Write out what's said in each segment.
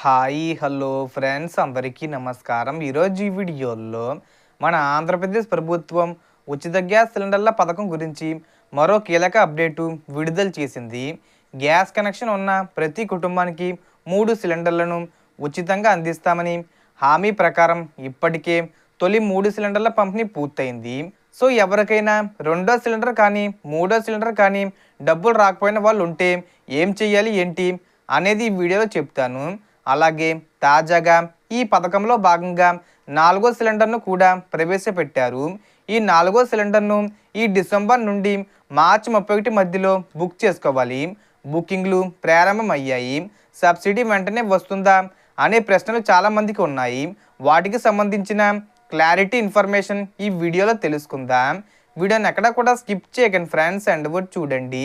Hi hello friends అందరికీ నమస్కారం. ఈరోజు ఈ వీడియోలో మన ఆంధ్రప్రదేశ్ ప్రభుత్వం ఉచిత గ్యాస్ సిలిండర్ల పథకం గురించి మరో కీలక అప్డేటు విడుదల చేసింది. గ్యాస్ కనెక్షన్ ఉన్న ప్రతి కుటుంబానికి మూడు సిలిండర్లను ఉచితంగా అందిస్తామని హామీ ప్రకారం ఇప్పటికే తొలి మూడు సిలిండర్ల పంపిణీ పూర్తయింది. సో ఎవరికైనా రెండో సిలిండర్ కానీ మూడో సిలిండర్ కానీ డబ్బులు రాకపోయిన వాళ్ళు ఉంటే ఏం చేయాలి ఏంటి అనేది ఈ వీడియోలో చెప్తాను. అలాగే తాజాగా ఈ పథకంలో భాగంగా నాలుగో సిలిండర్ను కూడా ప్రవేశపెట్టారు. ఈ నాలుగో సిలిండర్ను ఈ డిసెంబర్ నుండి మార్చి ముప్పై ఒకటి మధ్యలో బుక్ చేసుకోవాలి. బుకింగ్లు ప్రారంభమయ్యాయి. సబ్సిడీ వెంటనే వస్తుందా అనే ప్రశ్నలు చాలామందికి ఉన్నాయి. వాటికి సంబంధించిన క్లారిటీ ఇన్ఫర్మేషన్ ఈ వీడియోలో తెలుసుకుందాం. వీడియోని ఎక్కడ కూడా స్కిప్ చేయకండి ఫ్రెండ్స్. అండ్ చూడండి.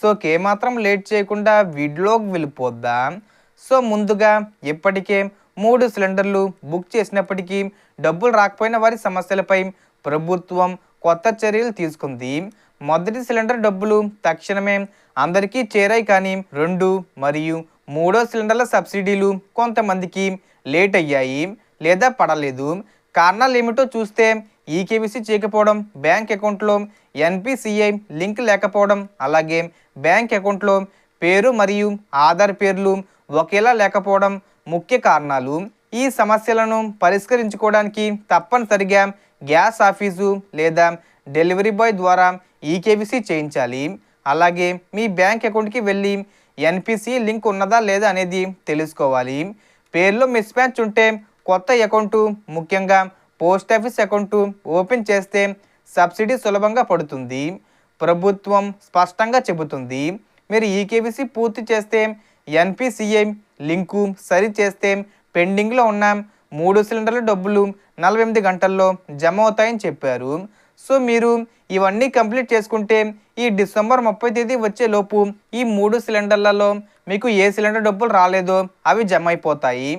సో మాత్రం లేట్ చేయకుండా వీడియోకి వెళ్ళిపోద్దాం? సో ముందుగా ఇప్పటికే మూడు సిలిండర్లు బుక్ చేసినప్పటికీ డబ్బులు రాకపోయిన వారి సమస్యలపై ప్రభుత్వం కొత్త చర్యలు తీసుకుంది. మొదటి సిలిండర్ డబ్బులు తక్షణమే అందరికీ చేరాయి కానీ రెండు మరియు మూడో సిలిండర్ల సబ్సిడీలు కొంతమందికి లేట్ అయ్యాయి లేదా పడలేదు. కారణాలు ఏమిటో చూస్తే ఈకేవీసీ చేయకపోవడం బ్యాంక్ అకౌంట్లో ఎన్పిసిఐ లింక్ లేకపోవడం అలాగే బ్యాంక్ అకౌంట్లో పేరు మరియు ఆధార్ పేర్లు ఒకేలా లేకపోవడం ముఖ్య కారణాలు. ఈ సమస్యలను పరిష్కరించుకోవడానికి తప్పనిసరిగా గ్యాస్ ఆఫీసు లేదా డెలివరీ బాయ్ ద్వారా ఈకేవీసీ చేయించాలి. అలాగే మీ బ్యాంక్ అకౌంట్కి వెళ్ళి ఎన్పిసి లింక్ ఉన్నదా లేదా అనేది తెలుసుకోవాలి. పేర్లో మిస్ మ్యాచ్ ఉంటే కొత్త అకౌంటు ముఖ్యంగా పోస్ట్ ఆఫీస్ అకౌంటు ఓపెన్ చేస్తే సబ్సిడీ సులభంగా పడుతుంది. ప్రభుత్వం స్పష్టంగా చెబుతుంది. మీరు ఈకేబీసీ పూర్తి చేస్తే ఎన్పిసిఐ లింకు సరి చేస్తే పెండింగ్లో ఉన్న మూడు సిలిండర్ల డబ్బులు నలభై ఎనిమిది గంటల్లో జమ అవుతాయని చెప్పారు. సో మీరు ఇవన్నీ కంప్లీట్ చేసుకుంటే ఈ డిసెంబర్ ముప్పై తేదీ వచ్చేలోపు ఈ మూడు సిలిండర్లలో మీకు ఏ సిలిండర్ డబ్బులు రాలేదో అవి జమ అయిపోతాయి.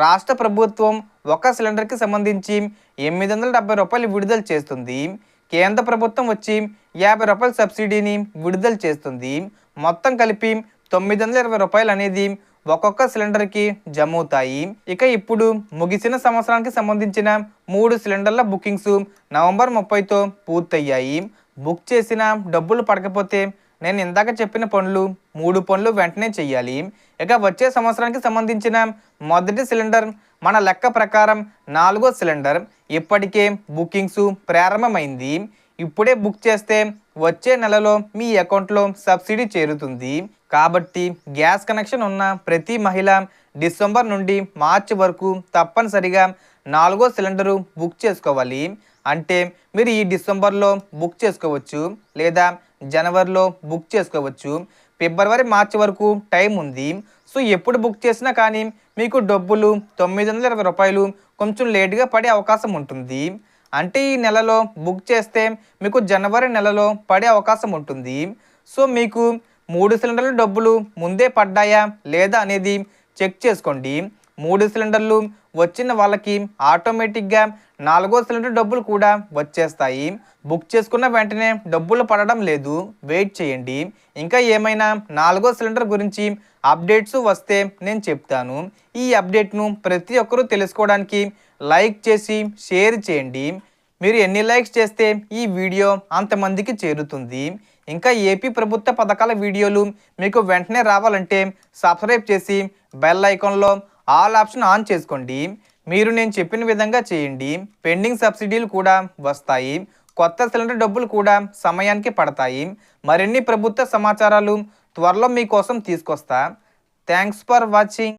రాష్ట్ర ప్రభుత్వం ఒక సిలిండర్కి సంబంధించి ఎనిమిది వందల డెబ్బై రూపాయలు విడుదల చేస్తుంది. కేంద్ర ప్రభుత్వం వచ్చి యాభై రూపాయల సబ్సిడీని విడుదల చేస్తుంది. మొత్తం కలిపి తొమ్మిది వందల ఇరవై రూపాయలు అనేది ఒక్కొక్క సిలిండర్కి జమ అవుతాయి ఇక ఇప్పుడు ముగిసిన సంవత్సరానికి సంబంధించిన మూడు సిలిండర్ల బుకింగ్స్ నవంబర్ ముప్పైతో పూర్తయ్యాయి. బుక్ చేసిన డబ్బులు పడకపోతే నేను ఇందాక చెప్పిన పనులు మూడు పనులు వెంటనే చెయ్యాలి. ఇక వచ్చే సంవత్సరానికి సంబంధించిన మొదటి సిలిండర్ మన లెక్క ప్రకారం నాలుగో సిలిండర్. ఇప్పటికే బుకింగ్స్ ప్రారంభమైంది. ఇప్పుడే బుక్ చేస్తే వచ్చే నెలలో మీ అకౌంట్లో సబ్సిడీ చేరుతుంది. కాబట్టి గ్యాస్ కనెక్షన్ ఉన్న ప్రతి మహిళ డిసెంబర్ నుండి మార్చి వరకు తప్పనిసరిగా నాలుగో సిలిండరు బుక్ చేసుకోవాలి. అంటే మీరు ఈ డిసెంబర్లో బుక్ చేసుకోవచ్చు లేదా జనవరిలో బుక్ చేసుకోవచ్చు. ఫిబ్రవరి మార్చి వరకు టైం ఉంది. సో ఎప్పుడు బుక్ చేసినా కానీ మీకు డబ్బులు తొమ్మిది వందల ఇరవై రూపాయలు కొంచెం లేట్గా పడే అవకాశం ఉంటుంది. అంటే ఈ నెలలో బుక్ చేస్తే మీకు జనవరి నెలలో పడే అవకాశం ఉంటుంది. సో మీకు మూడు సిలిండర్ల డబ్బులు ముందే పడ్డాయా లేదా అనేది చెక్ చేసుకోండి. మూడు సిలిండర్లు వచ్చిన వాళ్ళకి ఆటోమేటిక్గా నాలుగో సిలిండర్ డబ్బులు కూడా వచ్చేస్తాయి. బుక్ చేసుకున్న వెంటనే డబ్బులు పడడం లేదు. వెయిట్ చేయండి. ఇంకా ఏమైనా నాలుగో సిలిండర్ గురించి అప్డేట్స్ వస్తే నేను చెప్తాను. ఈ అప్డేట్ను ప్రతి ఒక్కరూ తెలుసుకోవడానికి లైక్ చేసి షేర్ చేయండి. మీరు ఎన్ని లైక్స్ చేస్తే ఈ వీడియో అంతమందికి చేరుతుంది. ఇంకా ఏపీ ప్రభుత్వ పథకాల వీడియోలు మీకు వెంటనే రావాలంటే సబ్స్క్రైబ్ చేసి బెల్ ఐకాన్లో ఆల్ ఆప్షన్ ఆన్ చేసుకోండి. మీరు నేను చెప్పిన విధంగా చేయండి. పెండింగ్ సబ్సిడీలు కూడా వస్తాయి. కొత్త సిలిండర్ డబ్బులు కూడా సమయానికి పడతాయి. మరిన్ని ప్రభుత్వ సమాచారాలు త్వరలో మీకోసం తీసుకొస్తా. Thanks for watching